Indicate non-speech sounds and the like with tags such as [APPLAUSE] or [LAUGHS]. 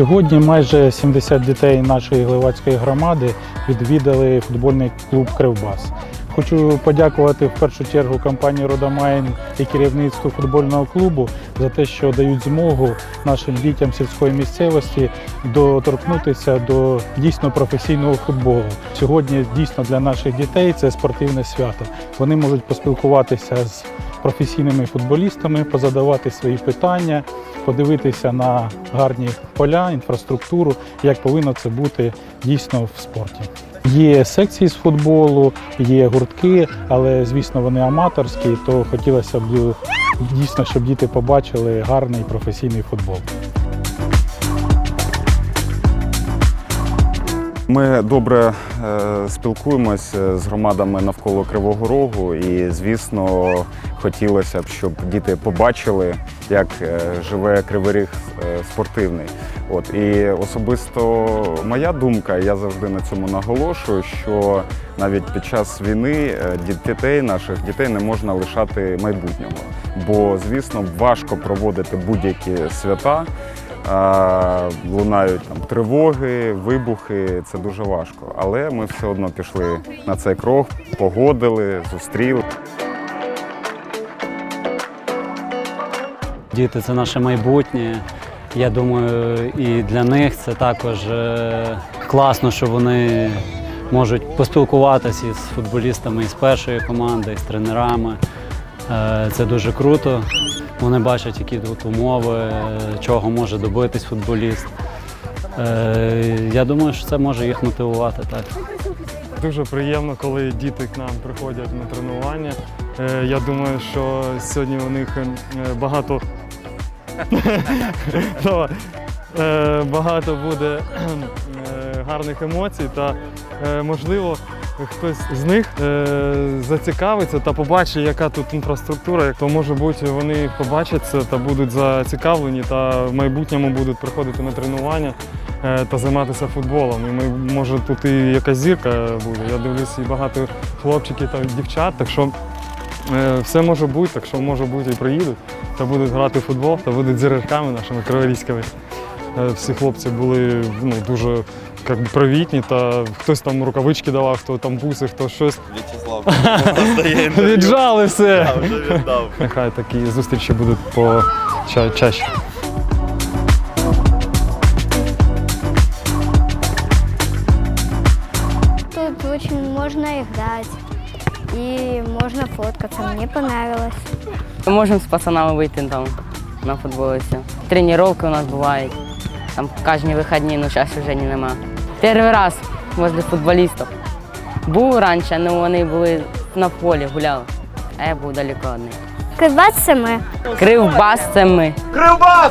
Сьогодні майже 70 дітей нашої Гливацької громади відвідали футбольний клуб Кривбас. Хочу подякувати в першу чергу компанії Родомайн і керівництву футбольного клубу за те, що дають змогу нашим дітям сільської місцевості доторкнутися до дійсно професійного футболу. Сьогодні дійсно для наших дітей це спортивне свято. Вони можуть поспілкуватися з професійними футболістами, позадавати свої питання, подивитися на гарні поля, інфраструктуру, як повинно це бути дійсно в спорті. Є секції з футболу, є гуртки, але звісно вони аматорські, то хотілося б дійсно, щоб діти побачили гарний професійний футбол. Ми добре е, спілкуємося з громадами навколо Кривого Рогу, і звісно, хотілося б, щоб діти побачили, як е, живе Кривий Ріг е, спортивний. От і особисто моя думка, я завжди на цьому наголошую, що навіть під час війни е, дітей наших дітей не можна лишати майбутнього. Бо, звісно, важко проводити будь-які свята. Лунають там тривоги, вибухи. Це дуже важко. Але ми все одно пішли на цей крок, погодили, зустріли. Діти це наше майбутнє. Я думаю, і для них це також е, класно, що вони можуть поспілкуватися із футболістами із першої команди, з тренерами. Е, Це дуже круто. Вони бачать, які тут умови, чого може добитись футболіст. Е, Я думаю, що це може їх мотивувати так. Дуже приємно, коли діти к нам приходять на тренування. Е, Я думаю, що сьогодні у них е, багато, [LAUGHS] багато буде е, гарних емоцій та можливо хтось з них е, зацікавиться та побачить, яка тут інфраструктура. То може бути вони побачать це та будуть зацікавлені та в майбутньому будуть приходити на тренування е, та займатися футболом. І ми, може тут і якась зірка буде. Я дивлюсь і багато хлопчиків та дівчат, так що е, все може бути, так що може бути і приїдуть та будуть грати в футбол, та будуть зірками нашими криворізькими. Е, Всі хлопці були ну, дуже як би, привітні, та хтось там рукавички давав, хто там буси, хто щось. В'ячеслав. [LAUGHS] Віджали все. А, вже віддав. Нехай такі зустрічі будуть по ча- чаще. Тут очень можно играть и можно фоткаться. Мне понравилось. Ми можемо з пацанами вийти там на футболиці. Тренування у нас бувають. Там кожні вихідні, ну зараз вже ні нема. Перший раз возле футболістів. Був раніше, але вони були на полі, гуляли. А я був далеко від них. Кривбас це ми. Кривбас це ми. Кривбас!